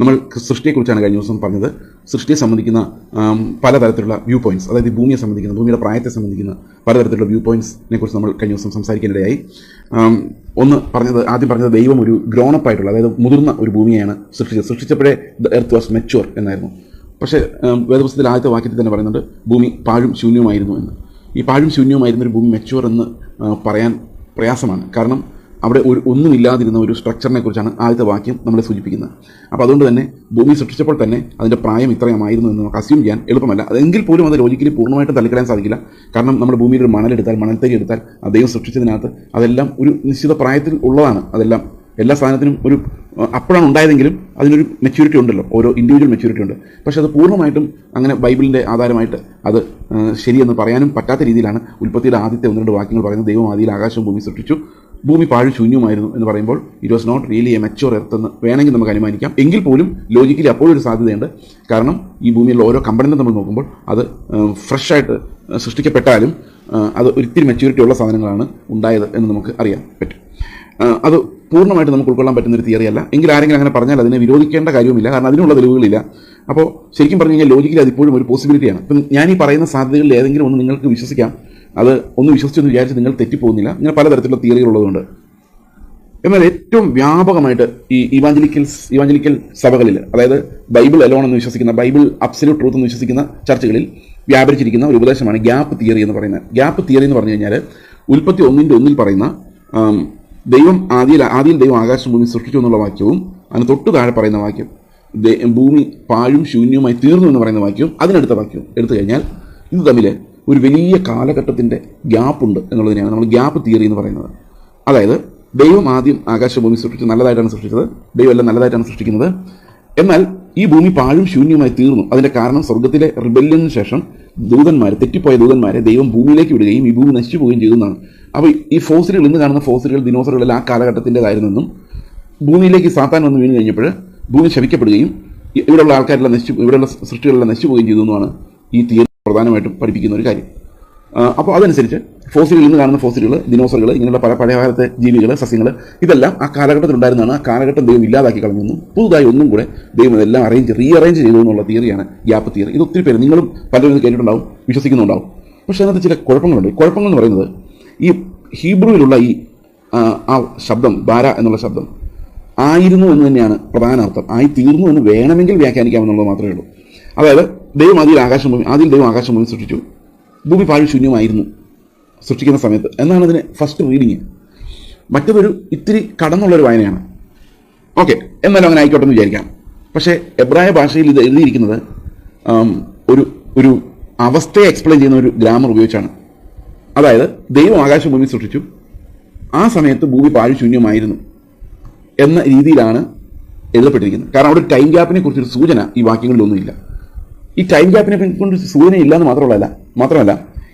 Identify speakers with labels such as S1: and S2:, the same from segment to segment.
S1: നമ്മൾ സൃഷ്ടിയെക്കുറിച്ചാണ് കഴിഞ്ഞ ദിവസം പറഞ്ഞത്. സൃഷ്ടിയെ സംബന്ധിക്കുന്ന പലതരത്തിലുള്ള വ്യൂ പോയിന്റ്സ് അതായത് ഭൂമിയെ സംബന്ധിക്കുന്ന ഭൂമിയുടെ പ്രായത്തെ സംബന്ധിക്കുന്ന പലതരത്തിലുള്ള വ്യൂ പോയിന്റ്സിനെ കുറിച്ച് നമ്മൾ കഴിഞ്ഞ ദിവസം സംസാരിക്കാനിടയായി. ഒന്ന് പറഞ്ഞത് ആദ്യം പറഞ്ഞത് ദൈവം ഒരു ഗ്രോണപ്പ് ആയിട്ടുള്ള അതായത് മുതിർന്ന ഒരു ഭൂമിയാണ് സൃഷ്ടിച്ചത്. സൃഷ്ടിച്ചപ്പോഴേ ദ എർത്ത് വാസ് മെച്ചുവർ എന്നായിരുന്നു. പക്ഷേ വേദപുസ്തകത്തിൽ ആദ്യത്തെ വാക്യത്തിൽ തന്നെ പറയുന്നുണ്ട് ഭൂമി പാഴും ശൂന്യവുമായിരുന്നു എന്ന്. ഈ പാഴും ശൂന്യവുമായിരുന്ന ഒരു ഭൂമി മെച്ചുവർ എന്ന് പറയാൻ പ്രയാസമാണ്. കാരണം അവിടെ ഒരു ഒന്നുമില്ലാതിരുന്ന ഒരു സ്ട്രക്ചറിനെ കുറിച്ചാണ് ആദ്യത്തെ വാക്യം നമ്മളെ സൂചിപ്പിക്കുന്നത്. അപ്പോൾ അതുകൊണ്ട് തന്നെ ഭൂമി സൃഷ്ടിച്ചപ്പോൾ തന്നെ അതിന്റെ പ്രായം ഇത്രയുമായിരുന്നു എന്ന് നമുക്ക് അസ്യൂം ചെയ്യാൻ എളുപ്പമല്ല. അതെങ്കിൽ പോലും അത് ലോജിക്കലി പൂർണമായിട്ടും തള്ളിക്കളയാൻ സാധിക്കില്ല. കാരണം നമ്മുടെ ഭൂമിയിൽ ഒരു മണലെടുത്താൽ മണൽത്തരി എടുത്താൽ അദ്ദേഹം സൃഷ്ടിച്ചതിനകത്ത് അതെല്ലാം ഒരു നിശ്ചിത പ്രായത്തിൽ ഉള്ളതാണ്. അതെല്ലാം എല്ലാ സാധനത്തിനും ഒരു അപ്പോഴാണ് ഉണ്ടായതെങ്കിലും അതിനൊരു മെച്യൂരിറ്റി ഉണ്ടല്ലോ. ഓരോ ഇൻഡിവിജ്വൽ മെച്യൂരിറ്റി ഉണ്ട്. പക്ഷേ അത് പൂർണമായിട്ടും അങ്ങനെ ബൈബിളിന്റെ ആധാരമായിട്ട് അത് ശരിയെന്ന് പറയാനും പറ്റാത്ത രീതിയിലാണ് ഉൽപ്പത്തിയുടെ ആദ്യത്തെ ഒന്ന് രണ്ട് വാക്യങ്ങൾ പറയുന്നത് ദൈവം ആദിയിൽ ആകാശവും ഭൂമി സൃഷ്ടിച്ചു. ഭൂമി പാഴ് ശൂന്യമായിരുന്നു എന്ന് പറയുമ്പോൾ it was not really a mature earth എന്ന് വേണമെങ്കിൽ നമുക്ക് അനുമാനിക്കാം. എങ്കിൽ പോലും ലോജിക്കലി അപ്പോഴൊരു സാധ്യതയുണ്ട്. കാരണം ഈ ഭൂമിയിലുള്ള ഓരോ കമ്പനിയും നമ്മൾ നോക്കുമ്പോൾ അത് ഫ്രഷായിട്ട് സൃഷ്ടിക്കപ്പെട്ടാലും അത് ഒരിത്തിരി മെച്യൂരിറ്റി ഉള്ള സാധനങ്ങളാണ് ഉണ്ടായത് എന്ന് നമുക്ക് അറിയാൻ പറ്റും. അത് പൂർണമായിട്ട് നമുക്ക് ഉൾക്കൊള്ളാൻ പറ്റുന്ന ഒരു തിയറി അല്ല. എങ്കിൽ ആരെങ്കിലും അങ്ങനെ പറഞ്ഞാൽ അതിനെ വിരോധിക്കേണ്ട കാര്യവുമില്ല. കാരണം അതിനുള്ള തെളിവുകളില്ല. അപ്പോൾ ശരിക്കും പറഞ്ഞു കഴിഞ്ഞാൽ ലോജിക്കലി അതിപ്പോഴും ഒരു പോസിബിലിറ്റിയാണ് ഇപ്പം ഞാൻ ഈ പറയുന്ന സാധ്യതകളിൽ ഏതെങ്കിലും ഒന്ന് നിങ്ങൾക്ക് വിശ്വസിക്കാം. അത് ഒന്ന് വിശ്വസിച്ചെന്ന് വിചാരിച്ച് നിങ്ങൾ തെറ്റിപ്പോകുന്നില്ല. ഇങ്ങനെ പലതരത്തിലുള്ള തിയറികൾ ഉള്ളതുകൊണ്ട്. എന്നാൽ ഏറ്റവും വ്യാപകമായിട്ട് ഈ ഇവാഞ്ചലിക്കൽസ് ഇവാഞ്ചലിക്കൽ സഭകളിൽ അതായത് ബൈബിൾ അലോൺ എന്ന് വിശ്വസിക്കുന്ന ബൈബിൾ അബ്സല്യൂട്ട് ട്രൂത്ത് എന്ന് വിശ്വസിക്കുന്ന ചർച്ചകളിൽ വ്യാപരിച്ചിരിക്കുന്ന ഒരു ഉപദേശമാണ് ഗ്യാപ്പ് തിയറി എന്ന് പറയുന്നത്. ഗ്യാപ്പ് തിയറി എന്ന് പറഞ്ഞു കഴിഞ്ഞാൽ ഉൽപ്പത്തി ഒന്നിന്റെ ഒന്നിൽ പറയുന്ന ദൈവം ആദ്യയിൽ ആദ്യയിൽ ദൈവം ആകാശം ഭൂമി സൃഷ്ടിച്ചു എന്നുള്ള വാക്യവും അതിന് തൊട്ട് താഴെ പറയുന്ന വാക്യം ഭൂമി പാഴും ശൂന്യവുമായി തീർന്നു എന്ന് പറയുന്ന വാക്യവും അതിനടുത്ത വാക്യവും എടുത്തു കഴിഞ്ഞാൽ ഇത് തമ്മിൽ ഒരു വലിയ കാലഘട്ടത്തിന്റെ ഗ്യാപ്പുണ്ട് എന്നുള്ളതിനെയാണ് നമ്മൾ ഗ്യാപ്പ് തിയറി എന്ന് പറയുന്നത്. അതായത് ദൈവം ആദ്യം ആകാശഭൂമി സൃഷ്ടിച്ചു നല്ലതായിട്ടാണ് സൃഷ്ടിച്ചത്. ദൈവം എല്ലാം നല്ലതായിട്ടാണ് സൃഷ്ടിക്കുന്നത്. എന്നാൽ ഈ ഭൂമി പാഴും ശൂന്യമായി തീർന്നു. അതിന്റെ കാരണം സ്വർഗത്തിലെ റിബല്യന് ശേഷം ദൂതന്മാർ തെറ്റിപ്പോയ ദൂതന്മാരെ ദൈവം ഭൂമിയിലേക്ക് വിടുകയും ഈ ഭൂമി നശിച്ചു പോവുകയും ചെയ്തു അപ്പോൾ ഈ ഫോസിലുകൾ ഇന്ന് കാണുന്ന ഫോസിലുകൾ ദിനോസറുകളിൽ ആ കാലഘട്ടത്തിന്റെതായിരുന്നെന്നും ഭൂമിയിലേക്ക് സാത്താൻ വന്ന് വീണ് കഴിഞ്ഞപ്പോൾ ഭൂമി ശവിക്കപ്പെടുകയും ഇവിടെയുള്ള ആൾക്കാരെല്ലാം നശിച്ചു ഇവിടെയുള്ള സൃഷ്ടികളെല്ലാം നശിച്ചു പോവുകയും ചെയ്തു എന്നാണ് ഈ തിയറി പ്രധാനമായിട്ടും പഠിപ്പിക്കുന്ന ഒരു കാര്യം. അപ്പോൾ അതനുസരിച്ച് ഫോസിലുകൾ ഇന്ന് കാണുന്ന ഫോസിലുകൾ ദിനോസറുകൾ ഇങ്ങനെയുള്ള പല പഴയകാലത്തെ ജീവികൾ സസ്യങ്ങൾ ഇതെല്ലാം ആ കാലഘട്ടത്തിൽ ഉണ്ടായിരുന്നതാണ്. ആ കാലഘട്ടം ദൈവം ഇല്ലാതാക്കി കളഞ്ഞെന്നും പുതുതായി ഒന്നും കൂടെ ദൈവം ഇതെല്ലാം അറേഞ്ച് റീ അറേഞ്ച് ചെയ്തു എന്നുള്ള തിയറിയാണ് ഗ്യാപ്പ് തിയറി ഇത് ഒത്തിരി പേര് നിങ്ങളും പലരും കേട്ടിട്ടുണ്ടാവും വിശ്വസിക്കുന്നുണ്ടാവും. പക്ഷേ അതിനകത്ത് ചില കുഴപ്പങ്ങളുണ്ട്. കുഴപ്പങ്ങൾ എന്ന് പറയുന്നത് ഈ ഹീബ്രുവിലുള്ള ഈ ആ ശബ്ദം ബാര എന്നുള്ള ശബ്ദം ആയിരുന്നു എന്ന് തന്നെയാണ് പ്രധാന അർത്ഥം ആയി തീർന്നു എന്ന് വേണമെങ്കിൽ വ്യാഖ്യാനിക്കാമെന്നുള്ളത് മാത്രമേ ഉള്ളൂ. അതായത് ദൈവം ആദ്യം ആകാശം ഭൂമി ആദ്യം ദൈവം ആകാശം ഭൂമി സൃഷ്ടിച്ചു. ഭൂമി പാഴ് ശൂന്യമായിരുന്നു സൃഷ്ടിക്കുന്ന സമയത്ത്. എന്നാണ് അതിന് ഫസ്റ്റ് റീഡിങ് മറ്റതൊരു ഇത്തിരി കടന്നുള്ളൊരു വായനയാണ്. ഓക്കെ എന്നാലും അങ്ങനെ ആയിക്കോട്ടെ എന്ന് വിചാരിക്കാം. പക്ഷേ എബ്രായ ഭാഷയിൽ ഇത് എഴുതിയിരിക്കുന്നത് ഒരു ഒരു അവസ്ഥയെ എക്സ്പ്ലെയിൻ ചെയ്യുന്ന ഒരു ഗ്രാമർ ഉപയോഗിച്ചാണ്. അതായത് ദൈവം ആകാശം ഭൂമി സൃഷ്ടിച്ചു. ആ സമയത്ത് ഭൂമി പാഴ് ശൂന്യമായിരുന്നു എന്ന രീതിയിലാണ് എഴുതപ്പെട്ടിരിക്കുന്നത്. കാരണം അവിടെ ടൈം ഗ്യാപ്പിനെ കുറിച്ചൊരു സൂചന ഈ വാക്യങ്ങളിലൊന്നുമില്ല. ഈ ടൈം ഗ്യാപ്പിനെ കൊണ്ട് സൂചന ഇല്ലാന്ന് മാത്രമല്ല മാത്രമല്ല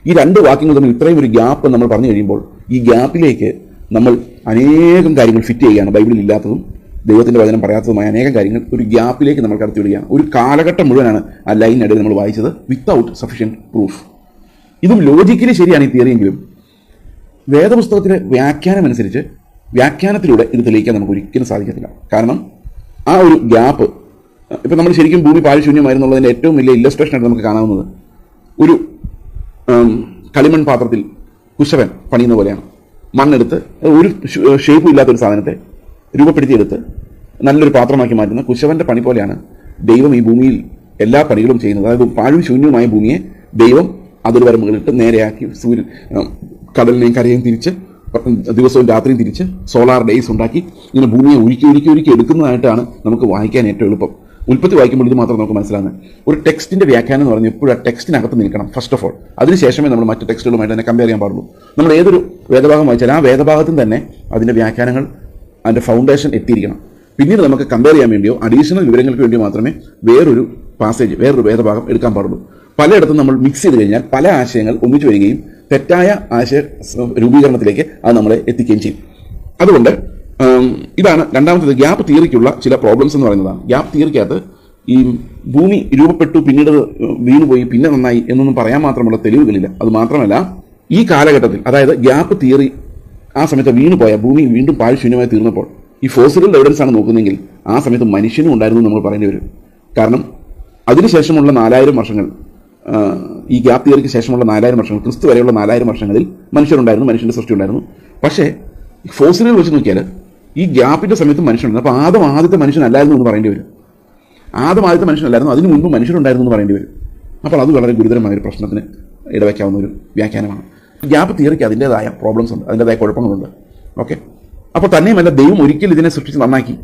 S1: ഈ രണ്ട് വാക്യങ്ങൾ തമ്മിൽ ഇത്രയും ഒരു ഗ്യാപ്പ് നമ്മൾ പറഞ്ഞു കഴിയുമ്പോൾ ഈ ഗ്യാപ്പിലേക്ക് നമ്മൾ അനേകം കാര്യങ്ങൾ ഫിറ്റ് ചെയ്യുകയാണ്. ബൈബിളിൽ ഇല്ലാത്തതും ദൈവത്തിന്റെ വചനം പറയാത്തതുമായ അനേകം കാര്യങ്ങൾ ഒരു ഗ്യാപ്പിലേക്ക് നമ്മൾ കടത്തി വിടുകയാണ്. ഒരു കാലഘട്ടം മുഴുവനാണ് ആ ലൈനിനിടയിൽ നമ്മൾ വായിച്ചത് വിത്തൗട്ട് സഫീഷ്യന്റ് പ്രൂഫ് ഇതും ലോജിക്കലി ശരിയാണ് ഈ തിയറിയെങ്കിലും വേദപുസ്തകത്തിലെ വ്യാഖ്യാനം അനുസരിച്ച് വ്യാഖ്യാനത്തിലൂടെ ഇത് തെളിയിക്കാൻ നമുക്ക് ഒരിക്കലും സാധിക്കത്തില്ല. കാരണം ആ ഒരു ഗ്യാപ്പ് ഇപ്പം നമ്മൾ ശരിക്കും ഭൂമി പാഴ്ശൂന്യമായിരുന്നുള്ളതിന്റെ ഏറ്റവും വലിയ ഇല്ലസ്ട്രേഷൻ ആയിട്ട് നമുക്ക് കാണാവുന്നത് ഒരു കളിമൺ പാത്രത്തിൽ കുശവൻ പണിയുന്ന പോലെയാണ്. മണ്ണെടുത്ത് ഒരു ഷേപ്പും ഇല്ലാത്തൊരു സാധനത്തെ രൂപപ്പെടുത്തിയെടുത്ത് നല്ലൊരു പാത്രമാക്കി മാറ്റുന്ന കുശവന്റെ പണി പോലെയാണ് ദൈവം ഈ ഭൂമിയിൽ എല്ലാ പണികളും ചെയ്യുന്നത്. അതായത് പാഴും ശൂന്യവുമായ ഭൂമിയെ ദൈവം അതിർവരമ്പുകളിട്ട് നേരെയാക്കി സൂര്യൻ കടലിനെയും കരയും തിരിച്ച് ദിവസവും രാത്രിയും തിരിച്ച് സോളാർ ഡേയ്സ് ഉണ്ടാക്കി ഇങ്ങനെ ഭൂമിയെ ഉരുക്കി ഉരുക്കി ഉരുക്കി എടുക്കുന്നതായിട്ടാണ് നമുക്ക് വായിക്കാൻ ഏറ്റവും എളുപ്പം. ഉൽപ്പത്തി വായിക്കുമ്പോൾ ഇത് മാത്രം നമുക്ക് മനസ്സിലാകുന്നത്. ഒരു ടെക്സ്റ്റിന്റെ വ്യാഖ്യാനം എന്ന് പറഞ്ഞാൽ എപ്പോഴും ആ ടെക്സ്റ്റിനകത്ത് നിൽക്കണം ഫസ്റ്റ് ഓഫ് ഓൾ അതിനുശേഷമേ നമ്മൾ മറ്റു ടെക്സ്റ്റുകളുമായിട്ട് തന്നെ കമ്പയർ ചെയ്യാൻ പാടുള്ളൂ. നമ്മൾ ഏതൊരു വേദഭാഗം വായിച്ചാൽ ആ വേദഭാഗത്തും തന്നെ അതിന്റെ വ്യാഖ്യാനങ്ങൾ അതിന്റെ ഫൗണ്ടേഷൻ എത്തിയിരിക്കണം. പിന്നീട് നമുക്ക് കമ്പയർ ചെയ്യാൻ വേണ്ടിയോ അഡീഷണൽ വിവരങ്ങൾക്ക് വേണ്ടിയോ മാത്രമേ വേറൊരു പാസേജ് വേറൊരു വേദഭാഗം എടുക്കാൻ പാടുള്ളൂ. പലയിടത്തും നമ്മൾ മിക്സ് ചെയ്ത് കഴിഞ്ഞാൽ പല ആശയങ്ങൾ ഒന്നിച്ചു വരികയും തെറ്റായ ആശയ രൂപീകരണത്തിലേക്ക് അത് നമ്മളെ എത്തിക്കുകയും ചെയ്യും. അതുകൊണ്ട് ഇതാണ് രണ്ടാമത്തേത് ഗ്യാപ്പ് തിയറിക്കുള്ള ചില പ്രോബ്ലംസ് എന്ന് പറയുന്നതാണ്. ഗ്യാപ്പ് തിയറിക്കകത്ത് ഈ ഭൂമി രൂപപ്പെട്ടു പിന്നീട് വീണുപോയി പിന്നെ നന്നായി എന്നൊന്നും പറയാൻ മാത്രമുള്ള തെളിവുകളില്ല. അത് മാത്രമല്ല ഈ കാലഘട്ടത്തിൽ അതായത് ഗ്യാപ്പ് തിയറി ആ സമയത്ത് വീണുപോയ ഭൂമി വീണ്ടും പാഴ്ശൂന്യമായി തീർന്നപ്പോൾ ഈ ഫോസിലുകളുടെ എവിഡൻസ് ആണ് നോക്കുന്നതെങ്കിൽ ആ സമയത്ത് മനുഷ്യനും ഉണ്ടായിരുന്നു നമ്മൾ പറയേണ്ടി വരും. കാരണം അതിനുശേഷമുള്ള നാലായിരം വർഷങ്ങൾ ഈ ഗ്യാപ് തിയറിക്ക് ശേഷമുള്ള നാലായിരം വർഷങ്ങൾ ക്രിസ്തു വരെയുള്ള നാലായിരം വർഷങ്ങളിൽ മനുഷ്യരുണ്ടായിരുന്നു മനുഷ്യന്റെ സൃഷ്ടി ഉണ്ടായിരുന്നു. പക്ഷേ ഫോസിലുകൾ വെച്ച് നോക്കിയാൽ ഈ ഗ്യാപ്പിന്റെ സമയത്ത് മനുഷ്യനുണ്ട്. അപ്പോൾ ആദ്യം ആദ്യത്തെ മനുഷ്യനല്ലായിരുന്നു എന്ന് പറയേണ്ടി വരും. ആദ്യം ആദ്യത്തെ മനുഷ്യനല്ലായിരുന്നു. അതിന് മുൻപ് മനുഷ്യരുണ്ടായിരുന്നു എന്ന് പറയേണ്ടി വരും. അപ്പോൾ അത് വളരെ ഗുരുതരമായ ഒരു പ്രശ്നത്തിന് ഇടവയ്ക്കാവുന്ന ഒരു വ്യാഖ്യാനമാണ്. ഗ്യാപ്പ് തിയറിക്ക് അതിന്റേതായ പ്രോബ്ലംസ് ഉണ്ട്. അതിന്റേതായ കുഴപ്പങ്ങളുണ്ട്. ഓക്കെ അപ്പോൾ തന്നെയുമല്ല ദൈവം ഒരിക്കൽ ഇതിനെ സൃഷ്ടിച്ച് നന്നാക്കി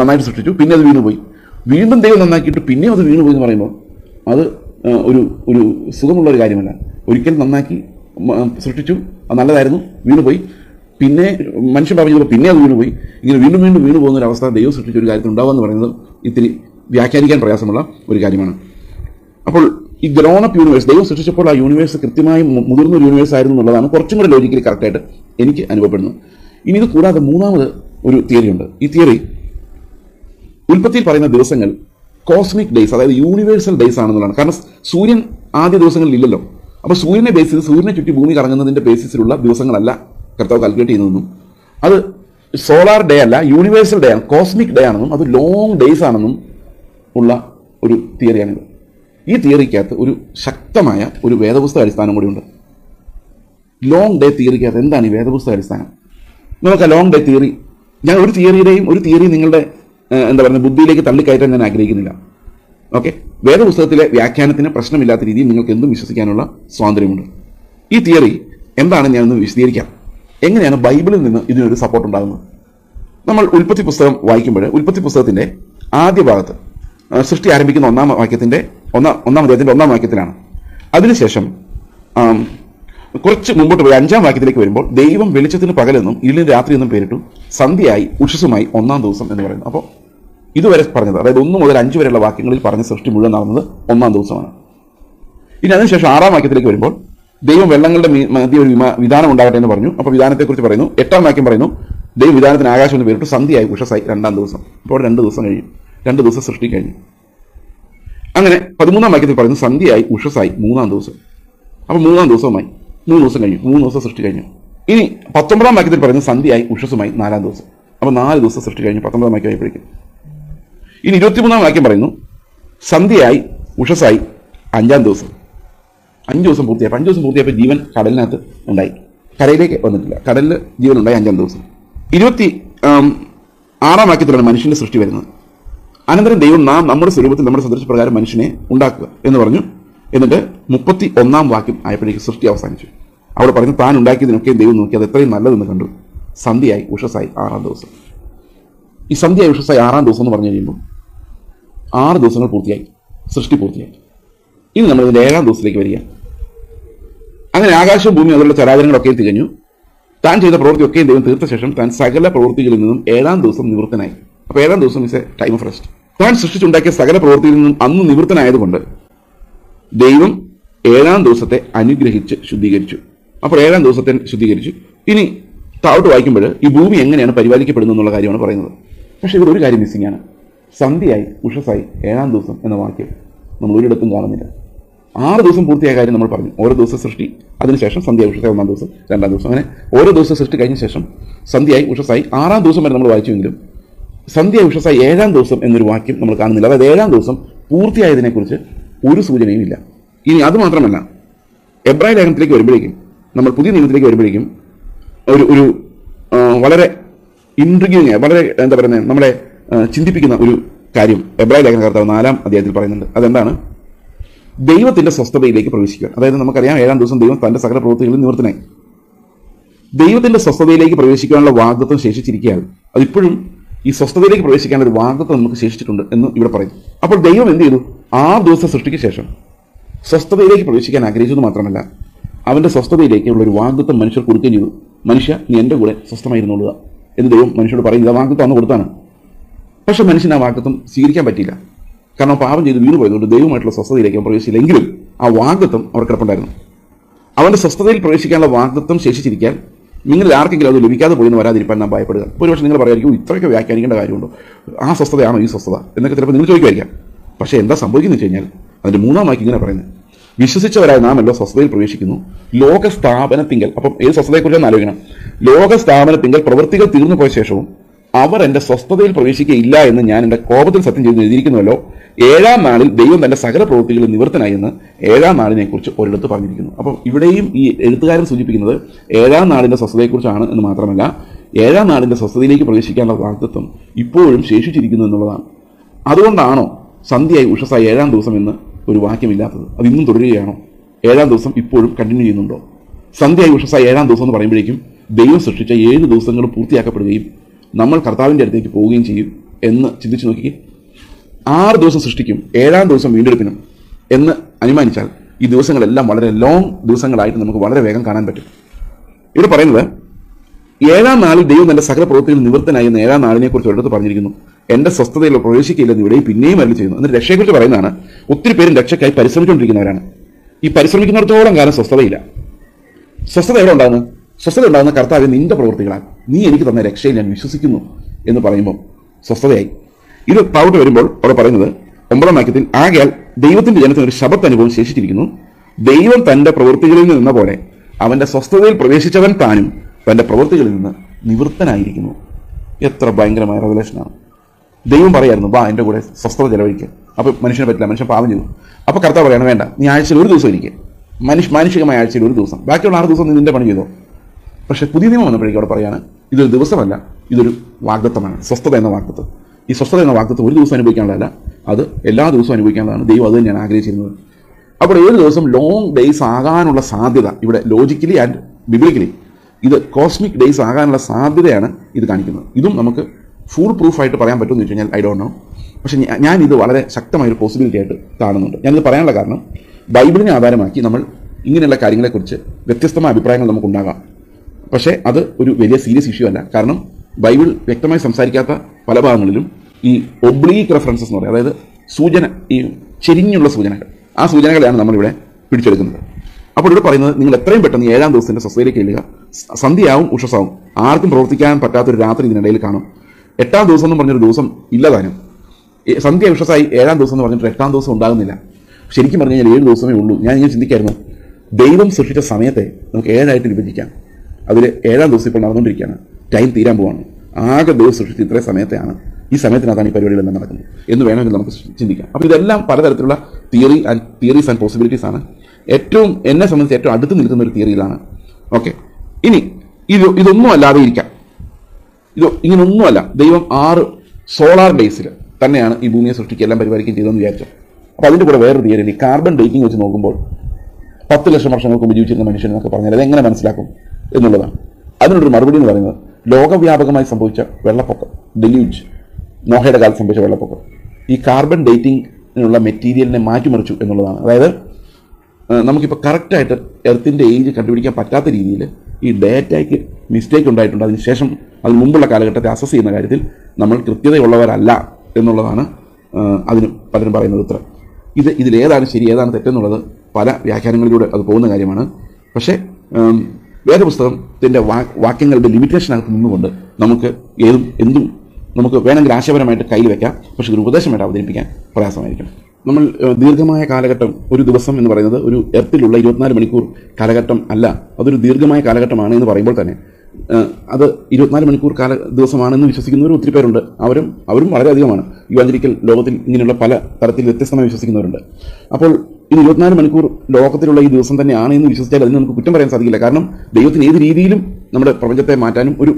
S1: നന്നായിട്ട് സൃഷ്ടിച്ചു. പിന്നെ അത് വീണുപോയി. വീണ്ടും ദൈവം നന്നാക്കിയിട്ട് പിന്നെയും അത് വീണുപോയി എന്ന് പറയുമ്പോൾ അത് ഒരു ഒരു സുഖമുള്ള ഒരു കാര്യമല്ല. ഒരിക്കൽ നന്നാക്കി സൃഷ്ടിച്ചു. അത് നല്ലതായിരുന്നു. വീണുപോയി. പിന്നെ മനുഷ്യൻ പറഞ്ഞപ്പോൾ പിന്നെ അത് വീണുപോയി ഇങ്ങനെ വീണ്ടും വീണ്ടും വീണു പോകുന്ന ഒരു അവസ്ഥ ദൈവം സൃഷ്ടിച്ച ഒരു കാര്യത്തിൽ ഉണ്ടാവുക എന്ന് പറയുന്നത് ഇത്തിരി വ്യാഖ്യാനിക്കാൻ പ്രയാസമുള്ള ഒരു കാര്യമാണ്. അപ്പോൾ ഈ ഗ്രോൺ അപ്പ് യൂണിവേഴ്സ് ദൈവം സൃഷ്ടിച്ചപ്പോൾ ആ യൂണിവേഴ്സ് കൃത്യമായി മുതിർന്ന ഒരു യൂണിവേഴ്സ് ആയിരുന്നു എന്നുള്ളതാണ് കുറച്ചും കൂടെ ലോജിക്കലി കറക്റ്റായിട്ട് എനിക്ക് അനുഭവപ്പെടുന്നു ഇനി ഇത് കൂടാതെ മൂന്നാമത് ഒരു തിയറി ഉണ്ട്. ഈ തിയറി ഉൽപ്പത്തിയിൽ പറയുന്ന ദിവസങ്ങൾ കോസ്മിക് ഡേയ്സ് അതായത് യൂണിവേഴ്സൽ ഡേയ്സ് ആണെന്നുള്ളതാണ്. കാരണം സൂര്യൻ ആദ്യ ദിവസങ്ങളിൽ ഇല്ലല്ലോ. അപ്പോൾ സൂര്യനെ ബേസ് ചെയ്ത് സൂര്യനെ ചുറ്റി ഭൂമി കറങ്ങുന്നതിന്റെ ബേസിസിലുള്ള ദിവസങ്ങളല്ല കർത്താവ് കാൽക്കുലേറ്റ് ചെയ്യുന്നതെന്നും അത് സോളാർ ഡേ അല്ല യൂണിവേഴ്സൽ ഡേ ആണ് കോസ്മിക് ഡേ ആണെന്നും അത് ലോങ് ഡേയ്സ് ആണെന്നും ഉള്ള ഒരു തിയറിയാണിത് ഈ തിയറിക്കകത്ത് ഒരു ശക്തമായ ഒരു വേദപുസ്തക അടിസ്ഥാനം കൂടിയുണ്ട്. ലോങ് ഡേ തിയറിക്കകത്ത് എന്താണ് ഈ വേദപുസ്തക അടിസ്ഥാനം നമുക്ക് ലോങ് ഡേ തിയറി ഞാൻ ഒരു തിയറിയുടെയും ഒരു തിയറി നിങ്ങളുടെ എന്താ പറയുക ബുദ്ധിയിലേക്ക് തള്ളിക്കയറ്റാൻ ഞാൻ ആഗ്രഹിക്കുന്നില്ല. ഓക്കെ? വേദപുസ്തകത്തിലെ വ്യാഖ്യാനത്തിന് പ്രശ്നമില്ലാത്ത രീതിയിൽ നിങ്ങൾക്ക് എന്തും വിശ്വസിക്കാനുള്ള സ്വാതന്ത്ര്യമുണ്ട്. ഈ തിയറി എന്താണെന്ന് ഞാനൊന്ന് വിശദീകരിക്കാം. എങ്ങനെയാണ് ബൈബിളിൽ നിന്ന് ഇതിനൊരു സപ്പോർട്ട് ഉണ്ടാകുന്നത്? നമ്മൾ ഉൽപ്പത്തി പുസ്തകം വായിക്കുമ്പോൾ ഉൽപ്പത്തി പുസ്തകത്തിന്റെ ആദ്യ ഭാഗത്ത് സൃഷ്ടി ആരംഭിക്കുന്ന ഒന്നാം വാക്യത്തിന്റെ ഒന്നാം ഒന്നാം അദ്ദേഹത്തിന്റെ ഒന്നാം വാക്യത്തിലാണ്. അതിനുശേഷം കുറച്ച് മുമ്പോട്ട് പോയി അഞ്ചാം വാക്യത്തിലേക്ക് വരുമ്പോൾ ദൈവം വെളിച്ചത്തിന് പകലെന്നും ഇരുളിന് രാത്രി എന്നും പേരിട്ടു സന്ധ്യയായി ഉഷസുമായി ഒന്നാം ദിവസം എന്ന് പറയുന്നു. അപ്പോൾ ഇതുവരെ പറഞ്ഞത് അതായത് ഒന്ന് മുതൽ അഞ്ച് വരെയുള്ള വാക്യങ്ങളിൽ പറഞ്ഞ സൃഷ്ടി മുഴുവൻ നടന്നത് ഒന്നാം ദിവസമാണ്. ഇനി അതിനുശേഷം ആറാം വാക്യത്തിലേക്ക് വരുമ്പോൾ ദൈവം വെള്ളങ്ങളുടെ മധ്യ ഒരു വിധാനം ഉണ്ടാകട്ടെ എന്ന് പറഞ്ഞു. അപ്പോൾ വിധാനത്തെക്കുറിച്ച് പറയുന്നു. എട്ടാം വാക്യം പറയുന്നു. ദൈവം വിധാനത്തിന് ആകാശം എന്ന് പേരിട്ടു. സന്ധ്യയായി ഉഷസായി രണ്ടാം ദിവസം. അപ്പോൾ രണ്ട് ദിവസം കഴിഞ്ഞു. രണ്ട് ദിവസം സൃഷ്ടി കഴിഞ്ഞു. അങ്ങനെ പതിമൂന്നാം വാക്യത്തിൽ പറയുന്നു. സന്ധ്യയായി ഉഷസായി മൂന്നാം ദിവസം. അപ്പോൾ മൂന്നാം ദിവസവുമായി. മൂന്ന് ദിവസം കഴിഞ്ഞു. മൂന്ന് ദിവസം സൃഷ്ടി കഴിഞ്ഞു. ഇനി പത്തൊമ്പതാം വാക്യത്തിൽ പറയുന്നു. സന്ധ്യയായി ഉഷസുമായി നാലാം ദിവസം. അപ്പോൾ നാല് ദിവസം സൃഷ്ടി കഴിഞ്ഞു പത്തൊമ്പതാം വാക്യം ആയപ്പോഴേക്കും ഇനി ഇരുപത്തിമൂന്നാം വാക്യം പറയുന്നു. സന്ധ്യയായി ഉഷസായി അഞ്ചാം ദിവസം. അഞ്ച് ദിവസം പൂർത്തിയായപ്പോൾ അഞ്ച് ദിവസം പൂർത്തിയായപ്പോൾ ജീവൻ കടലിനകത്ത് ഉണ്ടായി. കരയിലേക്ക് വന്നിട്ടില്ല. കടലിൽ ജീവൻ ഉണ്ടായി അഞ്ചാം ദിവസം. ഇരുപത്തി ആറാം വാക്യത്തിലാണ് മനുഷ്യന്റെ സൃഷ്ടി വരുന്നത്. അനന്തരം ദൈവം നാം നമ്മുടെ സ്വരൂപത്തിൽ നമ്മുടെ സദൃശ പ്രകാരം മനുഷ്യനെ ഉണ്ടാക്കുക എന്ന് പറഞ്ഞു. എന്നിട്ട് മുപ്പത്തി ഒന്നാം വാക്യം ആയപ്പോഴേക്ക് സൃഷ്ടി അവസാനിച്ചു. അവിടെ പറഞ്ഞു താൻ ഉണ്ടാക്കിയതിനൊക്കെ ദൈവം നോക്കി അത് എത്രയും നല്ലതെന്ന് കണ്ടു. സന്ധ്യയായി ഉഷസായി ആറാം ദിവസം. ഈ സന്ധ്യയായി ഉഷസായി ആറാം ദിവസം എന്ന് പറഞ്ഞു കഴിയുമ്പോൾ ആറ് ദിവസങ്ങൾ പൂർത്തിയായി. സൃഷ്ടി പൂർത്തിയായി. ഇനി നമ്മൾ ഇതിന്റെ ഏഴാം ദിവസത്തിലേക്ക് വരിക. അങ്ങനെ ആകാശവും ഭൂമിയും അതുള്ള ചരാചരങ്ങളൊക്കെ തികഞ്ഞു. താൻ ചെയ്ത പ്രവൃത്തിയൊക്കെയും ദൈവം തീർത്ത ശേഷം താൻ സകല പ്രവൃത്തികളിൽ നിന്നും ഏഴാം ദിവസം നിവൃത്തനായി. അപ്പോൾ ഏഴാം ദിവസം is a time of rest താൻ സൃഷ്ടിച്ചുണ്ടാക്കിയ സകല പ്രവൃത്തിയിൽ നിന്നും അന്ന് നിവൃത്തനായതുകൊണ്ട് ദൈവം ഏഴാം ദിവസത്തെ അനുഗ്രഹിച്ച് ശുദ്ധീകരിച്ചു. അപ്പോൾ ഏഴാം ദിവസത്തെ ശുദ്ധീകരിച്ചു. ഇനി താഴോട്ട് വായിക്കുമ്പോൾ ഈ ഭൂമി എങ്ങനെയാണ് പരിപാലിക്കപ്പെടുന്നത് എന്നുള്ള കാര്യമാണ് പറയുന്നത്. പക്ഷേ ഇവിടെ ഒരു കാര്യം മിസ്സിംഗ് ആണ്. സന്ധ്യയായി ഉഷസായി ഏഴാം ദിവസം എന്ന വാക്യം നമ്മൾ ഒരിടത്തും കാണുന്നില്ല. ആറ് ദിവസം പൂർത്തിയായ കാര്യം നമ്മൾ പറഞ്ഞു. ഓരോ ദിവസം സൃഷ്ടി അതിനുശേഷം സന്ധ്യ ഉഷസായി ഒന്നാം ദിവസം രണ്ടാം ദിവസം. അങ്ങനെ ഓരോ ദിവസം സൃഷ്ടി കഴിഞ്ഞ ശേഷം സന്ധ്യയായി ഉഷസായി ആറാം ദിവസം വരെ നമ്മൾ വായിച്ചുവെങ്കിലും സന്ധ്യ ഉഷസായി ഏഴാം ദിവസം എന്നൊരു വാക്യം നമ്മൾ കാണുന്നില്ല. അതായത് ഏഴാം ദിവസം പൂർത്തിയായതിനെക്കുറിച്ച് ഒരു സൂചനയും ഇല്ല. ഇനി അത് മാത്രമല്ല എബ്രായ ലേഖനത്തിലേക്ക് വരുമ്പോഴേക്കും നമ്മൾ പുതിയ നിയമത്തിലേക്ക് വരുമ്പോഴേക്കും ഒരു ഒരു വളരെ ഇൻട്രിഗ്യൂങ് വളരെ എന്താ പറയുന്നത് നമ്മളെ ചിന്തിപ്പിക്കുന്ന ഒരു കാര്യം എബ്രാഹിം ലേഖനകർത്താവ് നാലാം അധ്യായത്തിൽ പറയുന്നുണ്ട്. അതെന്താണ്? ദൈവത്തിന്റെ സ്വസ്ഥതയിലേക്ക് പ്രവേശിക്കുക അതായത് നമുക്കറിയാം ഏഴാം ദിവസം ദൈവം തന്റെ സകല പ്രവൃത്തികളിൽ നിവർത്തനായി. ദൈവത്തിന്റെ സ്വസ്ഥതയിലേക്ക് പ്രവേശിക്കാനുള്ള വാഗ്ദത്വം ശേഷിച്ചിരിക്കുകയാണ്. അതിപ്പോഴും ഈ സ്വസ്ഥതയിലേക്ക് പ്രവേശിക്കാൻ ഒരു വാഗ്ദത്വം നമുക്ക് ശേഷിച്ചിട്ടുണ്ട് എന്ന് ഇവിടെ പറയുന്നു. അപ്പോൾ ദൈവം എന്ത് ചെയ്തു? ആ ദിവസം സൃഷ്ടിക്ക് ശേഷം സ്വസ്ഥതയിലേക്ക് പ്രവേശിക്കാൻ ആഗ്രഹിച്ചത് മാത്രമല്ല അവന്റെ സ്വസ്ഥതയിലേക്കുള്ള ഒരു വാഗ്ദത്വം മനുഷ്യർ കൊടുക്കുകയും ചെയ്തു. മനുഷ്യ നീ എന്റെ കൂടെ സ്വസ്ഥമായിരുന്നുള്ളുക എന്ന് ദൈവം മനുഷ്യരോട് പറയുന്നത് ആ വാഗ്ദത്വം അന്ന് കൊടുത്താണ്. പക്ഷെ മനുഷ്യന് ആ വാഗ്ദത്വം സ്വീകരിക്കാൻ പറ്റിയില്ല. കാരണം പാപം ചെയ്ത് വീണു പോയതുകൊണ്ട് ദൈവമായിട്ടുള്ള സ്വസ്ഥതയിലേക്ക് അവൻ പ്രവേശിച്ചില്ലെങ്കിലും ആ വാഗ്ദത്വം അവർ കിടപ്പുണ്ടായിരുന്നു. അവന്റെ സ്വസ്ഥതയിൽ പ്രവേശിക്കാനുള്ള വാഗ്ദത്വം ശേഷിച്ചിരിക്കാൻ നിങ്ങളിൽ ആർക്കെങ്കിലും അത് ലഭിക്കാതെ പോയി എന്ന് വരാതിരിക്കാൻ നാം ഭയപ്പെടുക. ഒരുപക്ഷെ നിങ്ങൾ പറയായിരിക്കും "ഓ, ഇത്രയൊക്കെ വ്യാഖ്യാനിക്കേണ്ട കാര്യമുണ്ടോ? ആ സ്വസ്ഥതയാണോ ഈ സ്വസ്ഥത? എന്നൊക്കെ ചിലപ്പോൾ നിങ്ങൾ ചോദിക്കുമായിരിക്കാം. പക്ഷേ എന്താ സംഭവിക്കുന്നത് വെച്ച് കഴിഞ്ഞാൽ അതിന്റെ മൂന്നാം വാക്യം ഇങ്ങനെ പറയുന്നത്. വിശ്വസിച്ചവരായ നാം എല്ലോ സ്വസ്ഥതയിൽ പ്രവേശിക്കുന്നു. ലോക സ്ഥാപനത്തിങ്കൽ അപ്പം ഏത് സ്വസ്ഥതയെക്കുറിച്ചാണ് ആലോചിക്കണം. ലോക സ്ഥാപനത്തിങ്കൽ പ്രവൃത്തികൾ തീർന്നു പോയ ശേഷവും അവർ എന്റെ സ്വസ്ഥതയിൽ പ്രവേശിക്കുകയില്ല എന്ന് ഞാൻ എന്റെ കോപത്തിൽ സത്യം ചെയ്ത് എഴുതിയിരിക്കുന്നുവല്ലോ. ഏഴാം നാളിൽ ദൈവം തന്റെ സകല പ്രവൃത്തികളിൽ നിവർത്തനായി എന്ന് ഏഴാം നാളിനെക്കുറിച്ച് ഒരിടത്ത് പറഞ്ഞിരിക്കുന്നു. അപ്പം ഇവിടെയും ഈ എഴുത്തുകാരൻ സൂചിപ്പിക്കുന്നത് ഏഴാം നാളിന്റെ സ്വസ്ഥതയെക്കുറിച്ചാണ് എന്ന് മാത്രമല്ല ഏഴാം നാളിന്റെ സ്വസ്ഥതയിലേക്ക് പ്രവേശിക്കാനുള്ള വാക്തത്വം ഇപ്പോഴും ശേഷിച്ചിരിക്കുന്നു എന്നുള്ളതാണ്. അതുകൊണ്ടാണോ സന്ധ്യയായി ഉഷസായി ഏഴാം ദിവസം എന്ന് ഒരു വാക്യമില്ലാത്തത്? അത് ഇന്നും തുടരുകയാണോ? ഏഴാം ദിവസം ഇപ്പോഴും കണ്ടിന്യൂ ചെയ്യുന്നുണ്ടോ? സന്ധ്യയായി ഉഷസായി ഏഴാം ദിവസം എന്ന് പറയുമ്പോഴേക്കും ദൈവം സൃഷ്ടിച്ച ഏഴ് ദിവസങ്ങൾ പൂർത്തിയാക്കപ്പെടുകയും നമ്മൾ കർത്താവിന്റെ അടുത്തേക്ക് പോവുകയും ചെയ്യും എന്ന് ചിന്തിച്ചു നോക്കി ആറ് ദിവസം സൃഷ്ടിക്കും ഏഴാം ദിവസം വീണ്ടെടുപ്പിനും എന്ന് അനുമാനിച്ചാൽ ഈ ദിവസങ്ങളെല്ലാം വളരെ ലോങ് ദിവസങ്ങളായിട്ട് നമുക്ക് വളരെ വേഗം കാണാൻ പറ്റും. ഇവിടെ പറയുന്നത് ഏഴാം നാളിൽ ദൈവം തന്റെ സകല പ്രവൃത്തികൾ നിവൃത്തനായി എന്ന് ഏഴാം നാളിനെ കുറിച്ച് ഒരിടത്ത് പറഞ്ഞിരിക്കുന്നു. എന്റെ സ്വസ്ഥതയിൽ പ്രവേശിക്കില്ലെന്ന് ഇവിടെയും പിന്നെയും അല്ല ചെയ്യുന്നു. എന്നിട്ട് രക്ഷയെക്കുറിച്ച് പറയുന്നതാണ് ഒത്തിരി പേരും രക്ഷയ്ക്കായി പരിശ്രമിച്ചുകൊണ്ടിരിക്കുന്നവരാണ്. ഈ പരിശ്രമിക്കുന്നിടത്തോളം കാലം സ്വസ്ഥതയില്ല. സ്വസ്ഥത എവിടെ ഉണ്ടാകുന്നത് സ്വസ്ഥത ഉണ്ടാകുന്ന കർത്താവ് നിന്റെ പ്രവൃത്തികളാണ് നീ എനിക്ക് തന്ന രക്ഷയിൽ ഞാൻ വിശ്വസിക്കുന്നു എന്ന് പറയുമ്പോൾ സ്വസ്ഥതയായി. ഇത് താഴോട്ട് വരുമ്പോൾ അവിടെ പറയുന്നത് ഒമ്പതാം വാക്യത്തിൽ ആകയാൽ ദൈവത്തിന്റെ ജനത്തിന് ഒരു ശബത്ത് അനുഭവം ശേഷിച്ചിരിക്കുന്നു. ദൈവം തന്റെ പ്രവൃത്തികളിൽ നിന്ന പോലെ അവന്റെ സ്വസ്ഥതയിൽ പ്രവേശിച്ചവൻ താനും തന്റെ പ്രവൃത്തികളിൽ നിന്ന് നിവൃത്തനായിരിക്കുന്നു. എത്ര ഭയങ്കരമായ റെവലേഷനാണ് ദൈവം പറയായിരുന്നു വാ എന്റെ കൂടെ സ്വസ്ഥത ചെലവഴിക്കുക അപ്പോൾ മനുഷ്യനെ പറ്റില്ല മനുഷ്യൻ പാവം ചെയ്തു. അപ്പോൾ കർത്താവ് പറയാണ് വേണ്ട നീ ആഴ്ചയിൽ ഒരു ദിവസം ഇരിക്കുക മനുഷ്യ മാനുഷികമായ ആഴ്ചയിൽ ഒരു ദിവസം. ബാക്കിയുള്ള ആറ് ദിവസം നീ നിന്റെ പണി ചെയ്തോ. പക്ഷേ പുതിയ നിയമം വന്നപ്പോഴേക്കും അവിടെ പറയാണ് ഇതൊരു ദിവസമല്ല ഇതൊരു വാഗ്ദത്വമാണ് സ്വസ്ഥത എന്ന വാഗ്ദത്തം. ഈ സ്വസ്ഥത എന്ന വാക്തത്വം ഒരു ദിവസം അനുഭവിക്കാനുള്ളതല്ല അത് എല്ലാ ദിവസവും അനുഭവിക്കാനുള്ളതാണ്. ദൈവം അത് തന്നെയാണ് ആഗ്രഹിച്ചിരുന്നത്. അപ്പോൾ ഏഴ് ദിവസം ലോങ് ഡേയ്സ് ആകാനുള്ള സാധ്യത ഇവിടെ ലോജിക്കലി ആൻഡ് ബിബിളിക്കലി ഇത് കോസ്മിക് ഡേയ്സ് ആകാനുള്ള സാധ്യതയാണ് ഇത് കാണിക്കുന്നത്. ഇതും നമുക്ക് ഫുൾ പ്രൂഫായിട്ട് പറയാൻ പറ്റുമെന്ന് വെച്ച് കഴിഞ്ഞാൽ ഐ ഡോണ്ട് നോ പക്ഷേ ഞാൻ ഇത് വളരെ ശക്തമായ ഒരു പോസിബിലിറ്റി ആയിട്ട് കാണുന്നുണ്ട്. ഞാനിത് പറയാനുള്ള കാരണം ബൈബിളിനെ ആധാരമാക്കി നമ്മൾ ഇങ്ങനെയുള്ള കാര്യങ്ങളെക്കുറിച്ച് വ്യത്യസ്തമായ അഭിപ്രായങ്ങൾ നമുക്കുണ്ടാകാം. പക്ഷേ അത് ഒരു വലിയ സീരിയസ് ഇഷ്യൂ അല്ല. കാരണം ബൈബിൾ വ്യക്തമായി സംസാരിക്കാത്ത പല ഭാഗങ്ങളിലും ഈ ഒബ്ലീക്ക് റെഫറൻസസ് എന്ന് പറയും. അതായത് സൂചന ഈ ചെരിഞ്ഞുള്ള സൂചനകൾ. ആ സൂചനകളെയാണ് നമ്മളിവിടെ പിടിച്ചെടുക്കുന്നത്. അപ്പോൾ ഇവിടെ പറയുന്നത് നിങ്ങൾ എത്രയും പെട്ടെന്ന് ഏഴാം ദിവസത്തിന്റെ സ്വസ്ഥയിലേക്ക് എല്ലുക സന്ധ്യയാവും ഉഷസാവും ആർക്കും പ്രവർത്തിക്കാൻ പറ്റാത്തൊരു രാത്രി ഇതിനിടയിൽ കാണും. എട്ടാം ദിവസം എന്ന് പറഞ്ഞൊരു ദിവസം ഇല്ലതാനും സന്ധ്യ ഉഷസായി ഏഴാം ദിവസം എന്ന് പറഞ്ഞിട്ട് എട്ടാം ദിവസം ഉണ്ടാകുന്നില്ല. ശരിക്കും പറഞ്ഞു കഴിഞ്ഞാൽ ഏഴ് ദിവസമേ ഉള്ളൂ. ഞാൻ ഇങ്ങനെ ചിന്തിക്കായിരുന്നു. ദൈവം സൃഷ്ടിച്ച സമയത്തെ നമുക്ക് ഏഴായിട്ട് വിഭജിക്കാം. അതിൽ ഏഴാം ദിവസം ഇപ്പോൾ നടന്നുകൊണ്ടിരിക്കുകയാണ്. ടൈം തീരാൻ പോവാണ്. ആകെ ദൈവം സൃഷ്ടിച്ച ഇത്രയും സമയത്തെയാണ് ഈ സമയത്തിനകത്താണ് ഈ പരിപാടികളെല്ലാം നടക്കുന്നത് എന്ന് വേണമെങ്കിൽ നമുക്ക് ചിന്തിക്കാം. അപ്പോൾ ഇതെല്ലാം പലതരത്തിലുള്ള theory and theories and possibilities ആണ്. ഏറ്റവും എന്നെ സംബന്ധിച്ച് ഏറ്റവും അടുത്ത് നിൽക്കുന്ന ഒരു തിയറിയിലാണ്. ഓക്കെ. ഇനി ഇത് ഇതൊന്നും അല്ലാതെ ഇരിക്കാം. ഇത് ഇങ്ങനൊന്നുമല്ല ദൈവം ആറ് സോളാർ ഡേയ്സിൽ തന്നെയാണ് ഈ ഭൂമിയെ സൃഷ്ടിക്കുക എല്ലാം പരിപാലിക്കുകയും ചെയ്തതെന്ന് വിചാരിച്ചു. അപ്പോൾ അതിന്റെ കൂടെ വേറൊരു തിയറി ഈ കാർബൺ ഡേറ്റിംഗ് വെച്ച് നോക്കുമ്പോൾ പത്ത് ലക്ഷം വർഷങ്ങൾക്ക് മുമ്പ് ജീവിച്ചിരുന്ന മനുഷ്യൻ എന്നൊക്കെ പറഞ്ഞാൽ അതെങ്ങനെ മനസ്സിലാക്കും എന്നുള്ളതാണ്. അതിനൊരു മറുപടി എന്ന് പറയുന്നത് ലോകവ്യാപകമായി സംഭവിച്ച വെള്ളപ്പൊക്കം ഡെല്യൂജ് നോഹയുടെ കാലത്ത് സംഭവിച്ച വെള്ളപ്പൊക്കം. ഈ കാർബൺ ഡേറ്റിങ്ങിനുള്ള മെറ്റീരിയലിനെ മാറ്റിമറിച്ചു എന്നുള്ളതാണ്. അതായത് നമുക്കിപ്പോൾ കറക്റ്റായിട്ട് എർത്തിന്റെ ഏജ് കണ്ടുപിടിക്കാൻ പറ്റാത്ത രീതിയിൽ ഈ ഡേറ്റയ്ക്ക് മിസ്റ്റേക്ക് ഉണ്ടായിട്ടുണ്ട്. അതിനുശേഷം അതിന് മുമ്പുള്ള കാലഘട്ടത്തെ അസസ് ചെയ്യുന്ന കാര്യത്തിൽ നമ്മൾ കൃത്യതയുള്ളവരല്ല എന്നുള്ളതാണ് അതിന് പലരും പറയുന്നത് ഇത്ര ഇത് ഇതിലേതാണ് ശരി ഏതാണ് തെറ്റെന്നുള്ളത് പല വ്യാഖ്യാനങ്ങളിലൂടെ അത് പോകുന്ന കാര്യമാണ്. പക്ഷേ വേദപുസ്തകത്തിന്റെ വാ വാക്യങ്ങളുടെ ലിമിറ്റേഷനകത്ത് നിന്നുകൊണ്ട് നമുക്ക് ഏതും എന്തും നമുക്ക് വേണമെങ്കിൽ ആശയപരമായിട്ട് കയ്യിൽ വെക്കാം പക്ഷേ ഒരു ഉപദേശമായിട്ട് അവതരിപ്പിക്കാൻ പ്രയാസമായിരിക്കും നമ്മൾ ദീർഘമായ കാലഘട്ടം ഒരു ദിവസം എന്ന് പറയുന്നത് ഒരു എർത്തിലുള്ള ഇരുപത്തിനാല് മണിക്കൂർ കാലഘട്ടം അല്ല അതൊരു ദീർഘമായ കാലഘട്ടമാണ് എന്ന് പറയുമ്പോൾ തന്നെ അത് ഇരുപത്തിനാല് മണിക്കൂർ കാല ദിവസമാണെന്ന് വിശ്വസിക്കുന്നവർ ഒത്തിരി പേരുണ്ട്. അവരും അവരും വളരെയധികമാണ്. ഇവാഞ്ചലിക്കൽ ലോകത്തിൽ ഇങ്ങനെയുള്ള പല തരത്തിൽ വ്യത്യസ്തമായി വിശ്വസിക്കുന്നവരുണ്ട്. അപ്പോൾ ഇത് ഇരുപത്തിനാല് മണിക്കൂർ ലോകത്തിലുള്ള ഈ ദിവസം തന്നെയാണ് എന്ന് വിശ്വസിച്ചാൽ അതിന് നമുക്ക് കുറ്റം പറയാൻ സാധിക്കില്ല. കാരണം ദൈവത്തിന് ഏത് രീതിയിലും നമ്മുടെ പ്രപഞ്ചത്തെ മാറ്റാനും ഒരു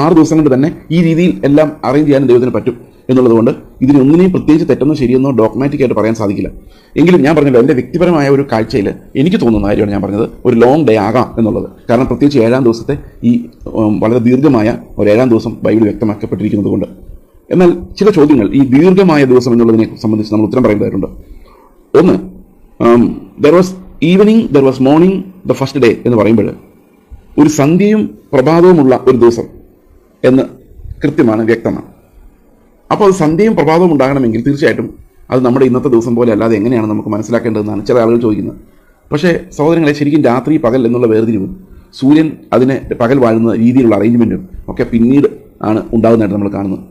S1: ആറ് ദിവസം കൊണ്ട് തന്നെ ഈ രീതിയിൽ എല്ലാം അറേഞ്ച് ചെയ്യാനും ദൈവത്തിന് പറ്റും എന്നുള്ളതുകൊണ്ട് ഇതിനൊന്നിനെയും പ്രത്യേകിച്ച് തെറ്റെന്നോ ശരിയെന്നോ ഡോക്മാറ്റിക് ആയിട്ട് പറയാൻ സാധിക്കില്ല. എങ്കിലും ഞാൻ പറഞ്ഞത് എന്റെ വ്യക്തിപരമായ ഒരു കാഴ്ചയിൽ എനിക്ക് തോന്നുന്ന കാര്യമാണ് ഞാൻ പറഞ്ഞത്. ഒരു ലോങ് ഡേ ആകാം എന്നുള്ളത്. കാരണം പ്രത്യേകിച്ച് ഏഴാം ദിവസത്തെ ഈ വളരെ ദീർഘമായ ഒരു ഏഴാം ദിവസം ബൈബിൾ വ്യക്തമാക്കപ്പെട്ടിരിക്കുന്നത് കൊണ്ട്. എന്നാൽ ചില ചോദ്യങ്ങൾ ഈ ദീർഘമായ ദിവസം എന്നുള്ളതിനെ സംബന്ധിച്ച് നമ്മൾ ഉത്തരം പറയേണ്ടതായിട്ടുണ്ട്. ഒന്ന് there was evening there was morning the first day എന്ന് പറയുമ്പോൾ ഒരു സന്ധ്യയും പ്രഭാതവുമുള്ള ഒരു ദിവസം എന്ന് കൃത്യമാണ് വ്യക്തമാണ്. അപ്പോൾ അത് സന്ധ്യയും പ്രഭാതവും ഉണ്ടാകണമെങ്കിൽ തീർച്ചയായിട്ടും അത് നമ്മുടെ ഇന്നത്തെ ദിവസം പോലെ അല്ലാതെ എങ്ങനെയാണ് നമുക്ക് മനസ്സിലാക്കേണ്ടതെന്നാണ് ചില ആളുകൾ ചോദിക്കുന്നത്. പക്ഷേ സഹോദരങ്ങളെ ശരിക്കും രാത്രി പകൽ എന്നുള്ള വേർതിരിവും സൂര്യൻ അതിനെ പകൽ വാഴുന്ന രീതിയിലുള്ള അറേഞ്ച്മെന്റും ഒക്കെ പിന്നീട് ആണ് ഉണ്ടാകുന്നതായിട്ട് നമ്മൾ കാണുന്നത്.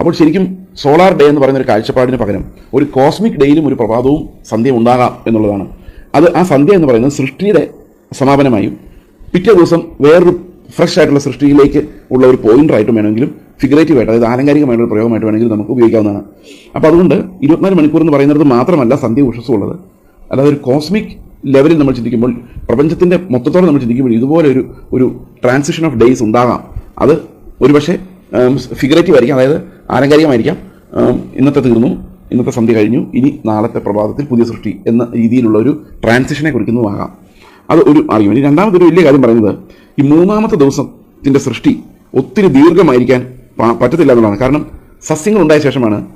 S1: അപ്പോൾ ശരിക്കും സോളാർ ഡേ എന്ന് പറയുന്ന ഒരു കാഴ്ചപ്പാടിന് പകരം ഒരു കോസ്മിക് ഡേയിലും ഒരു പ്രഭാതവും സന്ധ്യ ഉണ്ടാകാം എന്നുള്ളതാണ്. അത് ആ സന്ധ്യ എന്ന് പറയുന്നത് സൃഷ്ടിയുടെ സമാപനമായും പിറ്റേ ദിവസം വേറൊരു ഫ്രഷ് ആയിട്ടുള്ള സൃഷ്ടിയിലേക്ക് ഉള്ള ഒരു പോയിന്ററായിട്ടും വേണമെങ്കിലും ഫിഗറേറ്റീവായിട്ട് അതായത് ആലങ്കാരികമായിട്ടുള്ള പ്രയോഗമായിട്ട് വേണമെങ്കിലും നമുക്ക് ഉപയോഗിക്കാവുന്നതാണ്. അപ്പോൾ അതുകൊണ്ട് ഇരുപത്തിനാല് മണിക്കൂർ എന്ന് പറയുന്നത് മാത്രമല്ല സന്ധ്യ ഉഷസ്സും ഉള്ളത്. അല്ലാതെ ഒരു കോസ്മിക് ലെവലിൽ നമ്മൾ ചിന്തിക്കുമ്പോൾ പ്രപഞ്ചത്തിന്റെ മൊത്തത്തോടെ നമ്മൾ ചിന്തിക്കുമ്പോൾ ഇതുപോലെ ഒരു ഒരു ട്രാൻസിഷൻ ഓഫ് ഡേയ്സ് ഉണ്ടാകാം. അത് ഒരുപക്ഷെ ഫിഗറേറ്റീവ് ആയിരിക്കാം. അതായത് ആലങ്കാരികമായിരിക്കാം. ഇന്നത്തെ തീർന്നു. ഇന്നത്തെ സന്ധ്യ കഴിഞ്ഞു. ഇനി നാളത്തെ പ്രഭാതത്തിൽ പുതിയ സൃഷ്ടി എന്ന രീതിയിലുള്ള ഒരു ട്രാൻസിഷനെ കുറിക്കുന്നതുമാകാം. അത് ഒരു ആർഗ്യുമെന്റ് രണ്ടാമത്തെ ഒരു വലിയ കാര്യം പറയുന്നത് ഈ മൂന്നാമത്തെ ദിവസത്തിന്റെ സൃഷ്ടി ഒത്തിരി ദീർഘമായിരിക്കാൻ പറ്റത്തില്ല എന്നുള്ളതാണ്. കാരണം സസ്യങ്ങൾ ഉണ്ടായ ശേഷമാണ്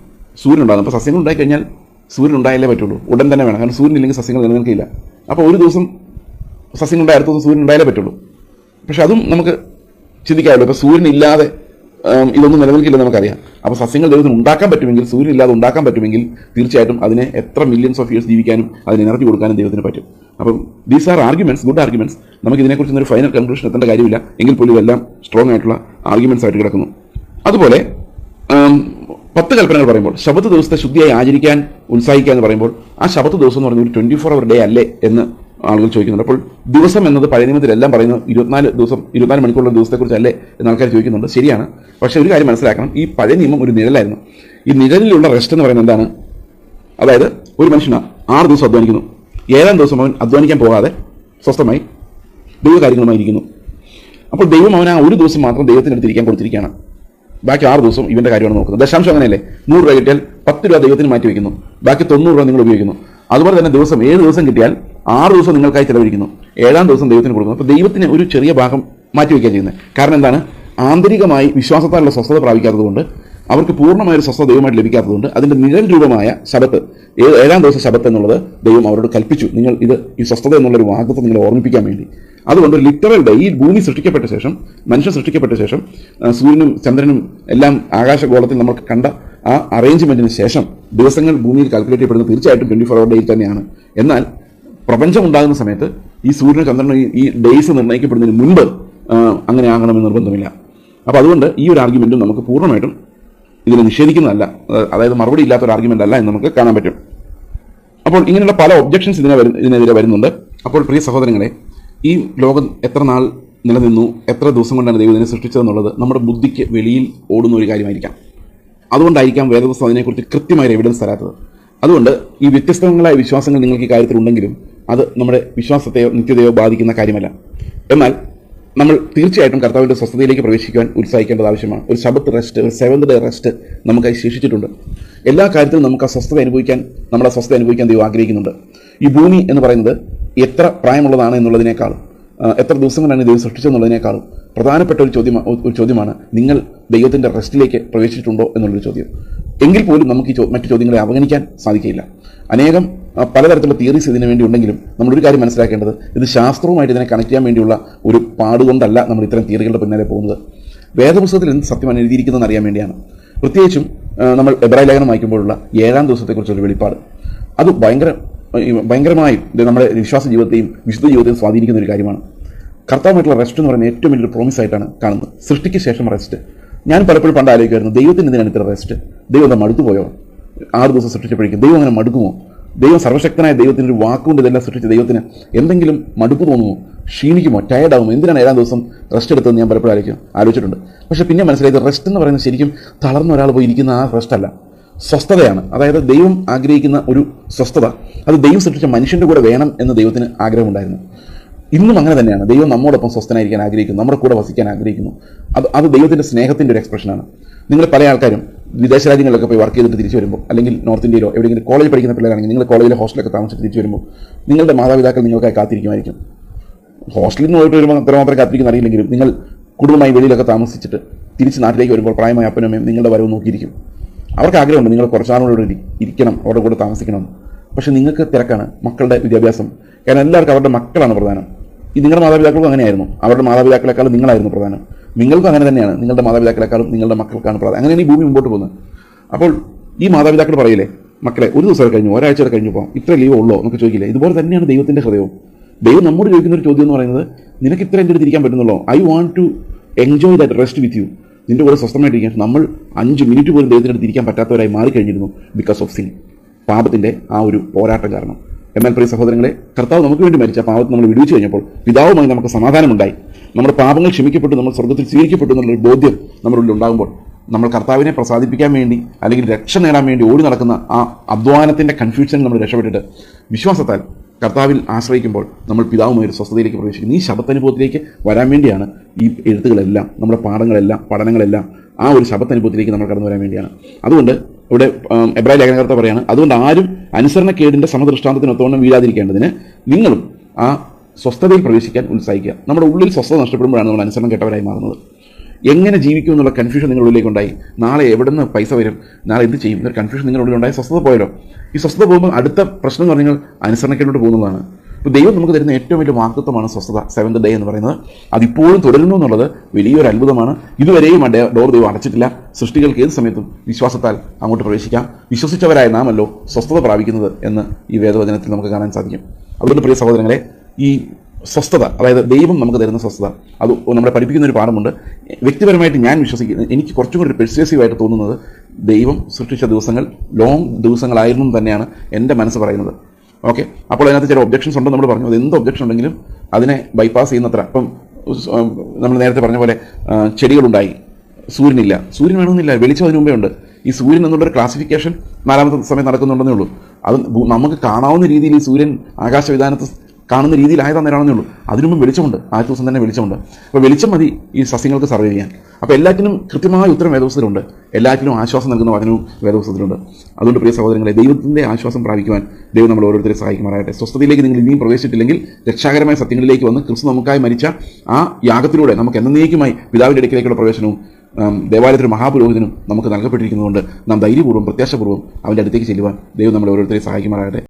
S1: സൂര്യൻ ഉണ്ടാകുന്നത്. അപ്പോൾ സസ്യങ്ങൾ ഉണ്ടായി കഴിഞ്ഞാൽ സൂര്യൻ ഉണ്ടായാലേ പറ്റുള്ളൂ. ഉടൻ തന്നെ വേണം. കാരണം സൂര്യൻ ഇല്ലെങ്കിൽ സസ്യങ്ങൾ നിലനിൽക്കില്ല. അപ്പോൾ ഒരു ദിവസം സസ്യങ്ങൾ ഉണ്ടായ അടുത്ത ദിവസം സൂര്യൻ ഉണ്ടായാലേ പറ്റുള്ളൂ. പക്ഷേ അതും നമുക്ക് ചിന്തിക്കാമല്ലോ ഇപ്പോൾ സൂര്യൻ ഇല്ലാതെ ഇതൊന്നും നിലനിൽക്കില്ല നമുക്കറിയാം. അപ്പോൾ സസ്യങ്ങൾ ദൈവത്തിന് ഉണ്ടാക്കാൻ പറ്റുമെങ്കിൽ സൂര്യൻ ഇല്ലാതെ ഉണ്ടാക്കാൻ പറ്റുമെങ്കിൽ തീർച്ചയായിട്ടും അതിനെ എത്ര മില്യൺസ് ഓഫ് ഇയേഴ്സ് ജീവിക്കാനും അതിന് എനർജി കൊടുക്കാനും ദൈവത്തിന് പറ്റും. അപ്പം these are arguments good arguments നമുക്ക് ഇതിനെക്കുറിച്ച് ഒരു ഫൈനൽ കൺക്ലൂഷൻ എത്തേണ്ട കാര്യമില്ല. എങ്കിൽ പോലും ഇതെല്ലാം സ്ട്രോങ് ആയിട്ടുള്ള ആർഗ്യുമെന്റ്സ് ആയിട്ട് കിടക്കുന്നു. അതുപോലെ പത്ത് കൽപ്പനകൾ പറയുമ്പോൾ ശബത്ത് ദിവസത്തെ ശുദ്ധിയായി ആചരിക്കാൻ ഉത്സാഹിക്കുക എന്ന് പറയുമ്പോൾ ആ ശബത്ത് ദിവസം എന്ന് പറഞ്ഞാൽ ഒരു ട്വന്റി ഫോർ അവർ ഡേ അല്ലേ എന്ന് ആളുകൾ ചോദിക്കുന്നുണ്ട്. അപ്പോൾ ദിവസം എന്നത് പഴയ നിയമത്തിലെല്ലാം പറയുന്നത് ഇരുപത്തിനാല് ദിവസം ഇരുപത്തിനാല് മണിക്കൂറുള്ള ദിവസത്തെക്കുറിച്ചല്ലേ എന്ന് ആൾക്കാർ ചോദിക്കുന്നുണ്ട്. ശരിയാണ്. പക്ഷേ ഒരു കാര്യം മനസ്സിലാക്കണം. ഈ പഴയ നിയമം ഒരു നിഴലായിരുന്നു. ഈ നിഴലിലുള്ള റെസ്റ്റ് എന്ന് പറയുന്നത് എന്താണ്? അതായത് ഒരു മനുഷ്യന് ആറ് ദിവസം അധ്വാനിക്കുന്നു. ഏഴാം ദിവസം അവൻ അധ്വാനിക്കാൻ പോകാതെ സ്വസ്ഥമായി ദൈവകാര്യങ്ങളുമായി ഇരിക്കുന്നു. അപ്പോൾ ദൈവം അവൻ ആ ഒരു ദിവസം മാത്രം ദൈവത്തിനടുത്ത് ഇരിക്കാൻ കൊടുത്തിരിക്കുകയാണ്. ബാക്കി ആറ് ദിവസം ഇവന്റെ കാര്യമാണ് നോക്കുന്നത്. ദശാംശം അങ്ങനെയല്ലേ? നൂറ് രൂപ കിട്ടിയാൽ പത്ത് രൂപ ദൈവത്തിന് മാറ്റി വയ്ക്കുന്നു ബാക്കി തൊണ്ണൂറ് രൂപ നിങ്ങൾ ഉപയോഗിക്കുന്നു. അതുപോലെ തന്നെ ദിവസം ഏഴ് ദിവസം കിട്ടിയാൽ ആറ് ദിവസം നിങ്ങൾക്കായി ചിലവഴിക്കുന്നു. ഏഴാം ദിവസം ദൈവത്തിന് കൊടുക്കുന്നു. അപ്പോൾ ദൈവത്തിന് ഒരു ചെറിയ ഭാഗം മാറ്റി വയ്ക്കുക ചെയ്യുന്നത്. കാരണം എന്താണ്? ആന്തരികമായി വിശ്വാസത്താലുള്ള സ്വസ്ഥത പ്രാപിക്കാത്തതുകൊണ്ട് അവർക്ക് പൂർണമായ ഒരു സ്വസ്ഥത ദൈവമായിട്ട് ലഭിക്കാത്തതുകൊണ്ട് അതിന്റെ നിഴൽ രൂപമായ ശബത്ത് ഏഴാം ദിവസം ശബത്ത് എന്നുള്ളത് ദൈവം അവരോട് കൽപ്പിച്ചു. നിങ്ങൾ ഇത് ഈ സ്വസ്ഥത എന്നുള്ളൊരു വാഗ്ദത്തം നിങ്ങളെ ഓർമ്മിപ്പിക്കാൻ വേണ്ടി. അതുകൊണ്ട് ലിറ്ററൽ ഡേ ഈ ഭൂമി സൃഷ്ടിക്കപ്പെട്ട ശേഷം മനുഷ്യൻ സൃഷ്ടിക്കപ്പെട്ട ശേഷം സൂര്യനും ചന്ദ്രനും എല്ലാം ആകാശഗോളത്തിൽ നമ്മൾ കണ്ട ആ അറേഞ്ച്മെന്റിന് ശേഷം ദിവസങ്ങൾ ഭൂമിയിൽ കാൽക്കുലേറ്റ് ചെയ്യപ്പെടുന്നത് തീർച്ചയായിട്ടും ട്വന്റി ഫോർ അവർ ഡേയിൽ തന്നെയാണ്. എന്നാൽ പ്രപഞ്ചം ഉണ്ടാകുന്ന സമയത്ത് ഈ സൂര്യനും ചന്ദ്രനും ഈ- ഡേയ്സ് നിർണയിക്കപ്പെടുന്നതിന് മുൻപ് അങ്ങനെ ആകണമെന്ന് നിർബന്ധമില്ല. അപ്പോൾ അതുകൊണ്ട് ഈ ഒരു ആർഗ്യുമെന്റും നമുക്ക് പൂർണമായിട്ടും ഇതിനെ നിഷേധിക്കുന്നതല്ല. അതായത് മറുപടി ഇല്ലാത്ത ഒരു ആർഗ്യുമെന്റ് അല്ല എന്ന് നമുക്ക് കാണാൻ പറ്റും. അപ്പോൾ ഇങ്ങനെയുള്ള പല ഒബ്ജക്ഷൻസ് ഇതിനെ വരും ഇതിനെതിരെ വരുന്നുണ്ട്. അപ്പോൾ പ്രിയ സഹോദരങ്ങളെ ഈ ലോകം എത്ര നാൾ നിലനിന്നു എത്ര ദിവസം കൊണ്ടാണ് ദൈവം ഇതിനെ സൃഷ്ടിച്ചതെന്നുള്ളത് നമ്മുടെ ബുദ്ധിക്ക് വെളിയിൽ ഓടുന്ന ഒരു കാര്യമായിരിക്കാം. അതുകൊണ്ടായിരിക്കാം വേദപുസ്തകം അതിനെക്കുറിച്ച് കൃത്യമായ എവിഡൻസ് തരാത്തത്. അതുകൊണ്ട് ഈ വ്യത്യസ്തങ്ങളായ വിശ്വാസങ്ങൾ നിങ്ങൾക്ക് ഈ കാര്യത്തിൽ ഉണ്ടെങ്കിലും അത് നമ്മുടെ വിശ്വാസത്തെയോ നിത്യതയോ ബാധിക്കുന്ന കാര്യമല്ല. എന്നാൽ നമ്മൾ തീർച്ചയായിട്ടും കർത്താവിന്റെ സ്വസ്ഥതയിലേക്ക് പ്രവേശിക്കുവാൻ ഉത്സാഹിക്കേണ്ടത് ആവശ്യമാണ്. ഒരു ശബത്ത് റെസ്റ്റ് ഒരു സെവൻത് ഡേ റെസ്റ്റ് നമുക്കായി ശേഷിച്ചിട്ടുണ്ട്. എല്ലാ കാര്യത്തിലും നമുക്ക് ആ സ്വസ്ഥത അനുഭവിക്കാൻ നമ്മളെ സ്വസ്ഥത അനുഭവിക്കാൻ ദൈവം ആഗ്രഹിക്കുന്നുണ്ട്. ഈ ഭൂമി എന്ന് പറയുന്നത് എത്ര പ്രായമുള്ളതാണ് എന്നുള്ളതിനേക്കാൾ എത്ര ദിവസങ്ങളാണ് ദൈവം സൃഷ്ടിച്ചെന്നുള്ളതിനേക്കാളും പ്രധാനപ്പെട്ട ഒരു ചോദ്യം ഒരു ചോദ്യമാണ് നിങ്ങൾ ദൈവത്തിന്റെ റെസ്റ്റിലേക്ക് പ്രവേശിച്ചിട്ടുണ്ടോ എന്നുള്ളൊരു ചോദ്യം. എങ്കിൽ പോലും നമുക്ക് ഈ മറ്റു ചോദ്യങ്ങളെ അവഗണിക്കാൻ സാധിക്കില്ല അനേകം പലതരത്തിലുള്ള തിയറീസ് ഇതിനു വേണ്ടി ഉണ്ടെങ്കിലും നമ്മളൊരു കാര്യം മനസ്സിലാക്കേണ്ടത് ഇത് ശാസ്ത്രവുമായിട്ട് ഇതിനെ കണക്ട് ചെയ്യാൻ വേണ്ടിയുള്ള ഒരു പാടുകൊണ്ടല്ല നമ്മൾ ഇത്തരം തിയറികളുടെ പിന്നാലെ പോകുന്നത്. വേദപുസ്തകത്തിൽ എന്ത് സത്യമാണ് എഴുതിയിരിക്കുന്നതെന്ന് അറിയാൻ വേണ്ടിയാണ്. പ്രത്യേകിച്ചും നമ്മൾ എബ്രായ ലേഖനം വായിക്കുമ്പോഴുള്ള ഏഴാം ദിവസത്തെക്കുറിച്ചൊരു വെളിപ്പാട്. അത് ഭയങ്കര ഭയങ്കരമായും നമ്മുടെ വിശ്വാസ ജീവിതത്തെയും വിശുദ്ധ ജീവിതത്തെയും സ്വാധീനിക്കുന്ന ഒരു കാര്യമാണ്. കർത്താവുമായിട്ടുള്ള റെസ്റ്റ് എന്ന് പറയുന്നത് ഏറ്റവും വലിയൊരു പ്രോമിസ് ആയിട്ടാണ് കാണുന്നത്. സൃഷ്ടിക്ക് ശേഷം റെസ്റ്റ് ഞാൻ പലപ്പോഴും പണ്ട് ആലോചിക്കുമായിരുന്നു ദൈവത്തിന് എന്തിനാണ് ഇത്ര റെസ്റ്റ് ദൈവം മടുത്തു പോയോ ആറ് ദിവസം സൃഷ്ടിച്ചപ്പോഴേക്കും ദൈവം അങ്ങനെ മടുക്കുമോ? ദൈവം സർവശക്തനായ ദൈവത്തിന് ഒരു വാക്കുകൊണ്ട് ഇതെല്ലാം സൃഷ്ടിച്ച ദൈവത്തിന് എന്തെങ്കിലും മടുപ്പ് തോന്നുമോ? ക്ഷീണിക്കുമോ? ടയർഡ് ആകുമോ എന്തിനാണ് ഏഴാം ദിവസം റെസ്റ്റ് എടുത്തതെന്ന് ഞാൻ പലപ്പോഴും ആയിരിക്കും ആലോചിച്ചിട്ടുണ്ട്. പക്ഷേ പിന്നെ മനസ്സിലായത് റെസ്റ്റ് എന്ന് പറയുന്നത് ശരിക്കും തളർന്ന ഒരാൾ പോയി ഇരിക്കുന്ന ആ റെസ്റ്റ് അല്ല. സ്വസ്ഥതയാണ്. അതായത് ദൈവം ആഗ്രഹിക്കുന്ന ഒരു സ്വസ്ഥത. അത് ദൈവം സൃഷ്ടിച്ച മനുഷ്യന്റെ കൂടെ വേണം എന്ന് ദൈവത്തിന് ആഗ്രഹമുണ്ടായിരുന്നു. ഇന്നും അങ്ങനെ തന്നെയാണ്. ദൈവം നമ്മോടൊപ്പം സ്വസ്ഥനായിരിക്കാൻ ആഗ്രഹിക്കുന്നു. നമ്മുടെ കൂടെ വസിക്കാൻ ആഗ്രഹിക്കുന്നു. അത് അത് ദൈവത്തിന്റെ സ്നേഹത്തിന്റെ ഒരു എക്സ്പ്രഷനാണ് നിങ്ങൾ പല ആൾക്കാരും വിദേശ രാജ്യങ്ങളിലൊക്കെ പോയി വർക്ക് ചെയ്തിട്ട് തിരിച്ചു വരുമ്പോൾ അല്ലെങ്കിൽ നോർത്ത് ഇന്ത്യയിലോ എവിടെയെങ്കിലും കോളേജ് പഠിക്കുന്ന പിള്ളേരാണെങ്കിൽ നിങ്ങൾ കോളേജിലെ ഹോസ്റ്റലൊക്കെ താമസിച്ചിട്ട് തിരിച്ചു വരുമ്പോൾ നിങ്ങളുടെ മാതാപിതാക്കൾ നിങ്ങൾക്കായി കാത്തിരിക്കുമായിരിക്കും. ഹോസ്റ്റലിൽ നിന്ന് പോയിട്ട് വരുമ്പോൾ അത്രമാത്രം കാത്തിരിക്കുന്ന അറിയില്ലെങ്കിലും നിങ്ങൾ കുടുംബമായി വെളിയിലൊക്കെ താമസിച്ചിട്ട് തിരിച്ച് നാട്ടിലേക്ക് വരുമ്പോൾ പ്രായമായ അപ്പനും അമ്മയും നിങ്ങളുടെ വരവ് നോക്കിയിരിക്കും. അവർക്ക് ആഗ്രഹമുണ്ട് നിങ്ങൾ കുറച്ചാളും കൂടെ ഇരി- ഇരിക്കണം അവരുടെ കൂടെ താമസിക്കണം. പക്ഷേ നിങ്ങൾക്ക് തിരക്കാണ് മക്കളുടെ വിദ്യാഭ്യാസം. കാരണം എല്ലാവർക്കും അവരുടെ മക്കളാണ് പ്രധാനം. ഇത് നിങ്ങളുടെ മാതാപിതാക്കൾക്കും അങ്ങനെയായിരുന്നു. അവരുടെ മാതാപിതാക്കളെക്കാളും നിങ്ങളായിരുന്നു പ്രധാനം. നിങ്ങൾക്കും അങ്ങനെ തന്നെയാണ്. നിങ്ങളുടെ മാതാപിതാക്കളെക്കാളും നിങ്ങളുടെ മക്കൾക്കാണ് പ്രധാനം അങ്ങനെയാണ് ഈ ഭൂമി മുമ്പോട്ട് പോകുന്നത്. അപ്പോൾ ഈ മാതാപിതാക്കൾ പറയില്ലേ മക്കളെ ഒരു ദിവസം കഴിഞ്ഞു ഒരാഴ്ച കഴിഞ്ഞു പോകാം ഇത്ര ലീവ് ഉള്ളോ? എന്നൊക്കെ ചോദിക്കില്ലേ. ഇതുപോലെ തന്നെയാണ് ദൈവത്തിന്റെ ഹൃദയവും. ദൈവം നമ്മോട് ചോദിക്കുന്ന ഒരു ചോദ്യം എന്ന് പറയുന്നത് നിനക്ക് ഇത്ര എന്റെ അടുത്ത് ഇരിക്കാൻ പറ്റുന്നുള്ളൂ? I want to enjoy that rest with you നിന്റെ കൂടെ സ്വസ്ഥമായിട്ടിരിക്കാൻ നമ്മൾ അഞ്ച് മിനിറ്റ് പോലും ദൈവത്തിന്റെ അടുത്ത് ഇരിക്കാൻ പറ്റാത്തവരായി മാറിക്കഴിഞ്ഞിരുന്നു ബിക്കോസ് ഓഫ് സിൻ പാപത്തിന്റെ ആ ഒരു പോരാട്ടം കാരണം. എന്നാൽ പ്രിയ സഹോദരങ്ങളെ കർത്താവ് നമുക്ക് വേണ്ടി മരിച്ച പാപത്തെ നമ്മൾ വിടുവിച്ചു കഴിഞ്ഞപ്പോൾ പിതാവുമായി നമുക്ക് സമാധാനമുണ്ടായി. നമ്മുടെ പാപങ്ങൾ ക്ഷമിക്കപ്പെട്ടു നമ്മൾ സ്വർഗത്തിൽ സ്വീകരിക്കപ്പെട്ടു എന്നുള്ളൊരു ബോധ്യം നമ്മുടെ ഉള്ളിൽ ഉണ്ടാകുമ്പോൾ നമ്മൾ കർത്താവിനെ പ്രസാദിപ്പിക്കാൻ വേണ്ടി അല്ലെങ്കിൽ രക്ഷ നേടാൻ വേണ്ടി ഓടി നടക്കുന്ന ആ അധ്വാനത്തിന്റെ കൺഫ്യൂഷൻ നമ്മൾ രക്ഷപ്പെട്ടിട്ട് വിശ്വാസത്താൽ കർത്താവിൽ ആശ്രയിക്കുമ്പോൾ നമ്മൾ പിതാവുമായി ഒരു സ്വസ്ഥതയിലേക്ക് പ്രവേശിക്കുന്നു. ഈ ശബത്തനുഭവത്തിലേക്ക് വരാൻ വേണ്ടിയാണ് ഈ എഴുത്തുകളെല്ലാം നമ്മുടെ പാഠങ്ങളെല്ലാം പഠനങ്ങളെല്ലാം ആ ഒരു ശബത്തനുഭവത്തിലേക്ക് നമ്മൾ കടന്നു വരാൻ വേണ്ടിയാണ്. അതുകൊണ്ട് ഇവിടെ എബ്രായ ലേഖനകർത്ത പറയാണ് അതുകൊണ്ട് ആരും അനുസരണക്കേടിന്റെ സമദൃഷ്ടാന്തത്തിനൊത്തോണം വീഴാതിരിക്കേണ്ടതിന് നിങ്ങളും ആ സ്വസ്ഥതയിൽ പ്രവേശിക്കാൻ ഉത്സാഹിക്കുക. നമ്മുടെ ഉള്ളിൽ സ്വസ്ഥത നഷ്ടപ്പെടുമ്പോഴാണ് നമ്മൾ അനുസരണം കേട്ടവരായി മാറുന്നത്. എങ്ങനെ ജീവിക്കും എന്നുള്ള കൺഫ്യൂഷൻ നിങ്ങളുടെ ഉള്ളിലേക്കുണ്ടായി നാളെ എവിടെ നിന്ന് പൈസ വരും? നാളെ എന്ത് ചെയ്യും? എന്നൊരു കൺഫ്യൂഷൻ നിങ്ങളുടെ ഉണ്ടായി. സ്വസ്ഥത പോയല്ലോ. ഈ സ്വസ്ഥത പോകുമ്പോൾ അടുത്ത പ്രശ്നം എന്ന് പറഞ്ഞാൽ അനുസരണക്കേണ്ടോട്ട് പോകുന്നതാണ്. ഇപ്പോൾ ദൈവം നമുക്ക് തരുന്ന ഏറ്റവും വലിയ വാക്തത്വമാണ് സ്വസ്ഥത സെവൻത് ഡേ എന്ന് പറയുന്നത്. അതിപ്പോഴും തുടരുന്നു എന്നുള്ളത് വലിയൊരു അത്ഭുതമാണ്. ഇതുവരെയും ആ ഡോർ ദൈവം അടച്ചിട്ടില്ല. സൃഷ്ടികൾക്ക് ഏത് സമയത്തും വിശ്വാസത്താൽ അങ്ങോട്ട് പ്രവേശിക്കാം. വിശ്വസിച്ചവരായ നാമല്ലോ സ്വസ്ഥത പ്രാപിക്കുന്നത് എന്ന് ഈ വേദവചനത്തിൽ നമുക്ക് കാണാൻ സാധിക്കും. അതുകൊണ്ട് പ്രിയ സഹോദരങ്ങളെ ഈ സ്വസ്ഥത അതായത് ദൈവം നമുക്ക് തരുന്ന സ്വസ്ഥത അത് നമ്മളെ പഠിപ്പിക്കുന്ന ഒരു പാഠമുണ്ട്. വ്യക്തിപരമായിട്ട് ഞാൻ വിശ്വസിക്കുന്നു എനിക്ക് കുറച്ചും കൂടി പെർസേസീവായിട്ട് തോന്നുന്നത് ദൈവം സൃഷ്ടിച്ച ദിവസങ്ങൾ ലോങ് ദിവസങ്ങളായിരുന്നു തന്നെയാണ് എന്റെ മനസ്സ് പറയുന്നത്. ഓക്കെ അപ്പോൾ അതിനകത്ത് ചില ഒബ്ജക്ഷൻസ് ഉണ്ടെന്ന് നമ്മൾ പറഞ്ഞു. അത് എന്ത് ഒബ്ജക്ഷൻ ഉണ്ടെങ്കിലും അതിനെ ബൈപ്പാസ് ചെയ്യുന്നത്ര. അപ്പം നമ്മൾ നേരത്തെ പറഞ്ഞ പോലെ ചെടികളുണ്ടായി. സൂര്യനില്ല. സൂര്യൻ വേണമെന്നില്ല. വെളിച്ചം അതിന് മുമ്പേ ഉണ്ട്. ഈ സൂര്യൻ എന്നുള്ളൊരു ക്ലാസിഫിക്കേഷൻ നാലാമത്തെ സമയം നടക്കുന്നുണ്ടെന്നേ ഉള്ളൂ. അത് നമുക്ക് കാണാവുന്ന രീതിയിൽ ഈ സൂര്യൻ ആകാശവിധാനത്ത് കാണുന്ന രീതിയിലായത് അന്നേരമാണെന്നേ ഉള്ളൂ. അതിനുമ്പ് വെളിച്ചമുണ്ട്. ആദ്യ ദിവസം തന്നെ വെളിച്ചമുണ്ട്. അപ്പോൾ വെളിച്ചം മതി ഈ സസ്യങ്ങൾക്ക് സർവൈവ് ചെയ്യാൻ. അപ്പോൾ എല്ലാറ്റിനും കൃത്യമായ ഉത്തരം വേദവസ്ഥത്തിലുണ്ട് എല്ലാറ്റിനും ആശ്വാസം നൽകുന്ന വചനവും വേദവസ്ഥത്തിലുണ്ട് അതുകൊണ്ട് പ്രിയ സഹോദരങ്ങളെ ദൈവത്തിന്റെ ആശ്വാസം പ്രാപിക്കുവാൻ ദൈവം നമ്മൾ ഓരോരുത്തരെ സഹായിക്കുമാറാകട്ടെ. സ്വസ്ഥതയിലേക്ക് നിങ്ങൾ ഇനിയും പ്രവേശിച്ചിട്ടില്ലെങ്കിൽ രക്ഷാകരമായ സത്യങ്ങളിലേക്ക് വന്ന് ക്രിസ്തു നമുക്കായി മരിച്ച ആ യാഗത്തിലൂടെ നമുക്ക് എന്നേക്കുമായി പിതാവിന്റെ ഇടയ്ക്കിലേക്കുള്ള പ്രവേശനവും ആം, ദേവാലയത്തിലെ മഹാപുരോഹിതനും നമുക്ക് നൽകപ്പെട്ടിരിക്കുന്നതുകൊണ്ട് നാം ധൈര്യപൂർവം പ്രത്യാശപൂർവം അവന്റെ അടുത്തേക്ക് ചെല്ലുവാൻ ദൈവം നമ്മളെ ഓരോരുത്തരെ സഹായിക്കുമാറാകട്ടെ.